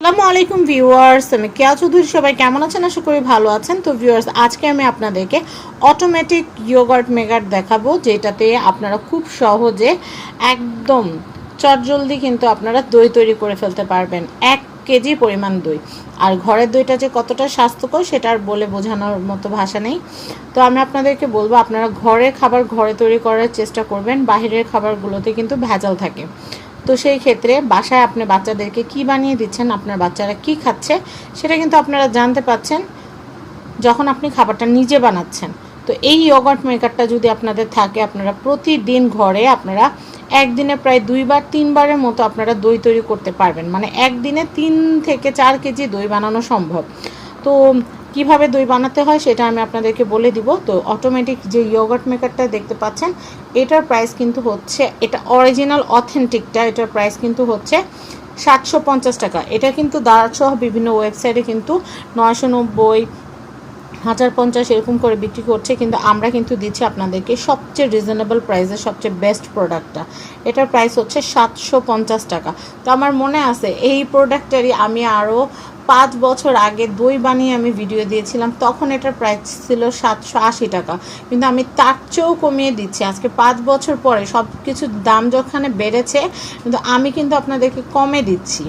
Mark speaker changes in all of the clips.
Speaker 1: আসসালামু আলাইকুম ভিউয়ার্স, আমি কেয়া চৌধুরী, সবাই কেমন আছেন? আশা করি ভালো আছেন। তো ভিউয়ার্স, আজকে আমি আপনাদেরকে অটোমেটিক ইয়োগার্ট মেগার্ট দেখাবো, যেটাতে আপনারা খুব সহজে একদম চটজলদি কিন্তু আপনারা দই তৈরি করে ফেলতে পারবেন। এক কেজি পরিমাণ দই। আর ঘরের দইটা যে কতটা স্বাস্থ্যকর, সেটা আর বলে বোঝানোর মতো ভাষা নেই। তো আমি আপনাদেরকে বলব, আপনারা ঘরে খাবার ঘরে তৈরি করার চেষ্টা করবেন বাইরের খাবারগুলোতে কিন্তু ভেজাল থাকে। তো সেই ক্ষেত্রে বাসায় আপনি বাচ্চাদেরকে কি বানিয়ে দিচ্ছেন, আপনার বাচ্চারা কি খাচ্ছে, সেটা কিন্তু আপনারা জানতে পাচ্ছেন যখন আপনি খাবারটা নিজে বানাচ্ছেন। তো এই ইয়োগার্ট মেকারটা যদি আপনাদের থাকে, আপনারা প্রতিদিন ঘরে আপনারা একদিনে প্রায় দুইবার, তিনবারের মতো আপনারা দই তৈরি করতে পারবেন। মানে একদিনে তিন থেকে চার কেজি দই বানানো সম্ভব। তো কীভাবে দই বানাতে হয় সেটা আমি আপনাদেরকে বলে দিব। তো অটোমেটিক যে ইয়োগার্ট মেকারটা দেখতে পাচ্ছেন, এটার প্রাইস কিন্তু হচ্ছে, এটা অরিজিনাল অথেন্টিকটা এটার প্রাইস কিন্তু হচ্ছে সাতশো পঞ্চাশ টাকা। এটা কিন্তু দাঁড় সহ বিভিন্ন ওয়েবসাইটে কিন্তু নয়শো নব্বই, হাজার পঞ্চাশ এরকম করে বিক্রি করছে, কিন্তু আমরা কিন্তু দিচ্ছি আপনাদেরকে সবচেয়ে রিজনেবল প্রাইসে সবচেয়ে বেস্ট প্রোডাক্টটা এটার প্রাইস হচ্ছে সাতশো পঞ্চাশ টাকা। তো আমার মনে আছে, এই প্রোডাক্টেরই আমি আরও পাঁচ বছর আগে দই বানিয়ে আমি ভিডিও দিয়েছিলাম, তখন এটার প্রাইস ছিল সাতশো আশি টাকা। কিন্তু আমি তার চেয়েও কমিয়ে দিচ্ছি। আজকে পাঁচ বছর পরে সব কিছুর দাম যখানে বেড়েছে, কিন্তু আমি কিন্তু আপনাদেরকে কমে দিচ্ছি।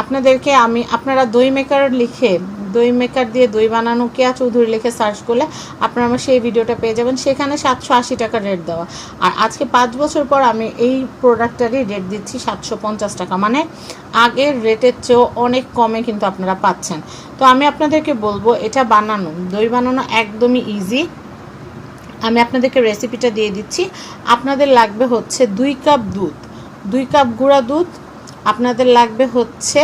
Speaker 1: আপনাদেরকে আমি, আপনারা দই মেকার লিখে দই মেকার দিয়ে দই বানানো, কেয়া চৌধুরী লিখে সার্চ করলে আপনারা আমার সেই ভিডিওটা পেয়ে যাবেন। সেখানে সাতশো আশি টাকা রেট দেওয়া। আর আজকে পাঁচ বছর পর আমি এই প্রোডাক্টটারই রেট দিচ্ছি সাতশো পঞ্চাশ টাকা। মানে আগের রেটের চেয়েও অনেক কমে কিন্তু আপনারা পাচ্ছেন। তো আমি আপনাদেরকে বলব, এটা বানানো, দই বানানো একদমই ইজি আমি আপনাদেরকে রেসিপিটা দিয়ে দিচ্ছি। আপনাদের লাগবে হচ্ছে দুই কাপ দুধ। দুই কাপ গুঁড়া দুধ। আপনাদের লাগবে হচ্ছে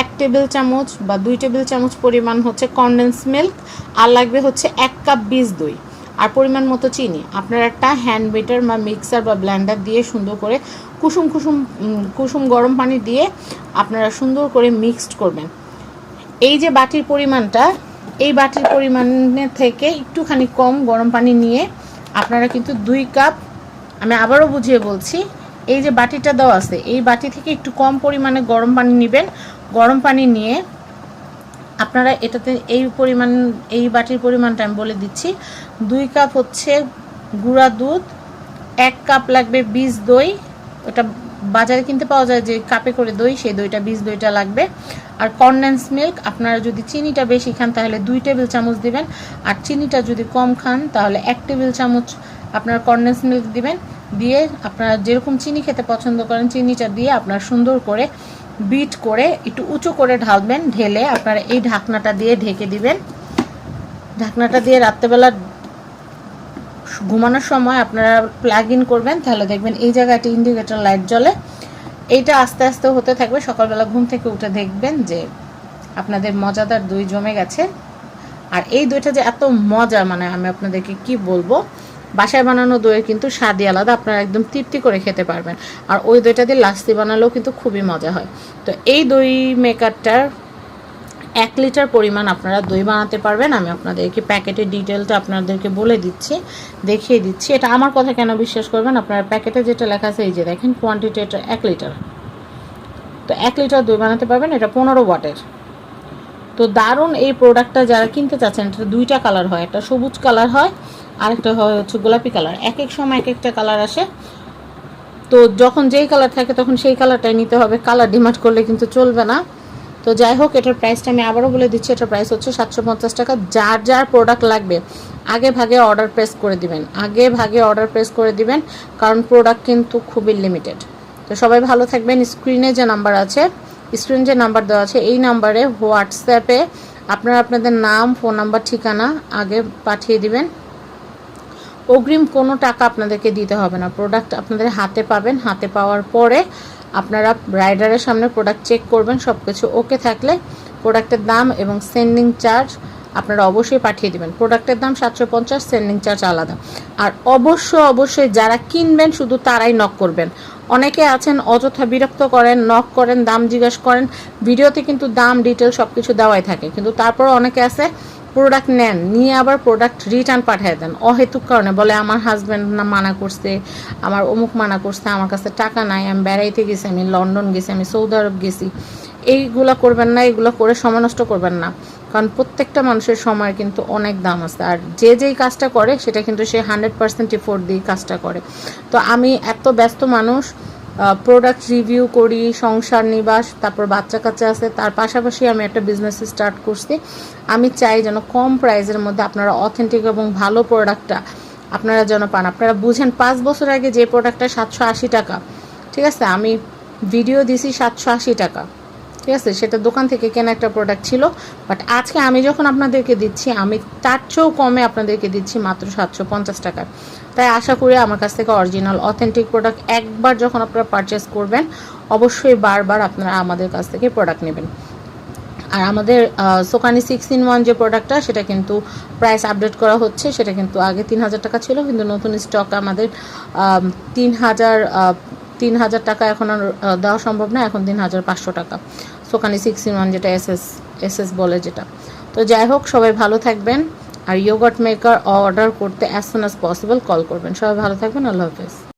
Speaker 1: এক টেবিল চামচ বা দুই টেবিল চামচ পরিমাণ হচ্ছে কনডেন্স মিল্ক আর লাগবে হচ্ছে এক কাপ বীজ দই। আর পরিমাণ মতো চিনি। আপনারা একটা হ্যান্ড বিটার বা মিক্সার বা ব্ল্যান্ডার দিয়ে সুন্দর করে কুসুম কুসুম কুসুম গরম পানি দিয়ে আপনারা সুন্দর করে মিক্সড করবেন। এই যে বাটির পরিমাণটা, এই বাটির পরিমাণের থেকে একটুখানি কম গরম পানি নিয়ে আপনারা কিন্তু দুই কাপ আমি আবারও বুঝিয়ে বলছি, এই যে বাটিটা দেওয়া আছে, এই বাটি থেকে একটু কম পরিমাণে গরম পানি নেবেন। গরম পানি নিয়ে আপনারা এটাতে এই পরিমাণ, এই বাটির পরিমাণটা আমি বলে দিচ্ছি। দুই কাপ হচ্ছে গুঁড়া দুধ, এক কাপ লাগবে বীজ দই। ওটা বাজারে কিনতে পাওয়া যায় যে কাপে করে দই, সেই দইটা, বীজ দইটা লাগবে। আর কনডেন্স মিল্ক আপনারা যদি চিনিটা বেশি খান, তাহলে দুই টেবিল চামচ দিবেন। আর চিনিটা যদি কম খান, তাহলে এক টেবিল চামচ আপনারা কনডেন্স মিল্ক দিবেন। দিয়ে আপনারা যেরকম চিনি খেতে পছন্দ করেন, চিনিটা দিয়ে আপনারা সুন্দর করে বিট করে একটু উঁচু করে ঢালবেন, ঢেলে আপনারা এই ঢাকনাটা দিয়ে ঢেকে দিবেন। ঢাকনাটা দিয়ে রাত্রেবেলা ঘুমানোর সময় আপনারা প্লাগ ইন করবেন, তাহলে দেখবেন এই জায়গাটি ইন্ডিকেটর লাইট জ্বলে। এইটা আস্তে আস্তে হতে থাকবে, সকালবেলা ঘুম থেকে উঠে দেখবেন যে আপনাদের মজাদার দই জমে গেছে। আর এই দইটা যে এত মজা মানে আমি আপনাদেরকে কি বলব বাসায় বানানো দইয়ের কিন্তু স্বাদই আলাদা, আপনারা একদম তৃপ্তি করে খেতে পারবেন। আর ওই দইটা দিয়ে লাস্তি বানালেও কিন্তু খুবই মজা হয়। তো এই দই মেকারটার এক লিটার পরিমাণ আপনারা দই বানাতে পারবেন। আমি আপনাদেরকে প্যাকেটের ডিটেলটা আপনাদেরকে বলে দিচ্ছি, দেখিয়ে দিচ্ছি। এটা আমার কথা কেন বিশ্বাস করবেন? আপনারা প্যাকেটে যেটা লেখা আছে, এই যে দেখেন কোয়ান্টিটি এটা এক লিটার। তো এক লিটার দই বানাতে পারবেন, এটা পনেরো ওয়াটের। তো দারুণ এই প্রোডাক্টটা যারা কিনতে চাচ্ছেন, এটা দুইটা কালার হয়। একটা সবুজ কালার হয় আরেকটা হয় হচ্ছে গোলাপি কালার। এক এক সময় এক একটা কালার আসে। তো যখন যেই কালার থাকে তখন সেই কালারটাই নিতে হবে। কালার ডিমান্ড করলে কিন্তু চলবে না। তো যাই হোক, এটার প্রাইসটা আমি আবারও বলে দিচ্ছি। এটার প্রাইস হচ্ছে সাতশো পঞ্চাশ টাকা। যার যার প্রোডাক্ট লাগবে, আগে ভাগে অর্ডার প্রেস করে দিবেন। আগে ভাগে অর্ডার প্রেস করে দিবেন, কারণ প্রোডাক্ট কিন্তু খুবই লিমিটেড তো সবাই ভালো থাকবেন। স্ক্রিনে যে নাম্বার আছে স্ক্রিনে যে নাম্বার দেওয়া আছে, এই নাম্বারে হোয়াটসঅ্যাপে আপনারা আপনাদের নাম ফোন নাম্বার ঠিকানা আগে পাঠিয়ে দিবেন। অগ্রিম কোনো টাকা আপনাদেরকে দিতে হবে না। প্রোডাক্ট আপনাদের হাতে পাবেন। হাতে পাওয়ার পরে আপনারা রাইডারের সামনে প্রোডাক্ট চেক করবেন সব কিছু ওকে থাকলে প্রোডাক্টের দাম এবং সেন্ডিং চার্জ আপনারা অবশ্যই পাঠিয়ে দেবেন। প্রোডাক্টের দাম সাতশো পঞ্চাশ সেন্ডিং চার্জ আলাদা। আর অবশ্য অবশ্যই যারা কিনবেন শুধু তারাই নক করবেন। অনেকে আছেন, অযথা বিরক্ত করেন নক করেন, দাম জিজ্ঞেস করেন। ভিডিওতে কিন্তু দাম ডিটেল সব কিছু দেওয়াই থাকে। কিন্তু তারপর অনেকে আছে প্রোডাক্ট নেন, নিয়ে আবার প্রোডাক্ট রিটার্ন পাঠিয়ে দেন। অহেতুক কারণে বলে, আমার হাজব্যান্ড না মানা করছে, আমার অমুক মানা করছে, আমার কাছে টাকা নাই, আমি বেড়াইতে গেছি, আমি লন্ডন গেছি, আমি সৌদি আরব গেছি। এইগুলা করবেন না এগুলো করে সময় নষ্ট করবেন না। কারণ প্রত্যেকটা মানুষের সময় কিন্তু অনেক দাম আছে। আর যে যেই কাজটা করে, সেটা কিন্তু সে হান্ড্রেড পার্সেন্ট এফোর্ট দিয়ে কাজটা করে। তো আমি এত ব্যস্ত মানুষ প্রোডাক্ট রিভিউ করি, সংসার নিবাস, তারপর বাচ্চা কাচ্চা আছে, তার পাশাপাশি আমি একটা বিজনেস স্টার্ট করছি। আমি চাই যেন কম প্রাইসের মধ্যে আপনারা অথেন্টিক এবং ভালো প্রোডাক্টটা আপনারা যেন পান। আপনারা বুঝেন, পাঁচ বছর আগে যে প্রোডাক্টটা সাতশো আশি টাকা, ঠিক আছে? আমি ভিডিও দিছি সাতশো আশি টাকা। ঠিক আছে? সেটা দোকান থেকে কেনা একটা প্রোডাক্ট ছিল বাট আজকে আমি যখন আপনাদেরকে দিচ্ছি, আমি তার চেয়েও কমে আপনাদেরকে দিচ্ছি মাত্র সাতশো পঞ্চাশ টাকায়। তাই আশা করি আমার কাছ থেকে অরিজিনাল অথেন্টিক প্রোডাক্ট একবার যখন আপনারা পারচেস করবেন, অবশ্যই বারবার আপনারা আমাদের কাছ থেকে প্রোডাক্ট নেবেন। আর আমাদের সোকানি সিক্স ইন ওয়ান যে প্রোডাক্টটা সেটা কিন্তু প্রাইস আপডেট করা হচ্ছে, সেটা কিন্তু আগে তিন হাজার টাকা ছিল, কিন্তু নতুন স্টক আমাদের তিন হাজার তিন হাজার টাকা এখন আর দেওয়া সম্ভব না, এখন তিন হাজার পাঁচশো টাকা। সোকানি সিক্স ইন ওয়ান যেটা এস এস এস এস বলে যেটা। তো যাই হোক, সবাই ভালো থাকবেন আর ইয়োগট মেকার অর্ডার করতে as soon as possible call করবেন। সবাই ভালো থাকবেন, আল্লাহ হাফেজ।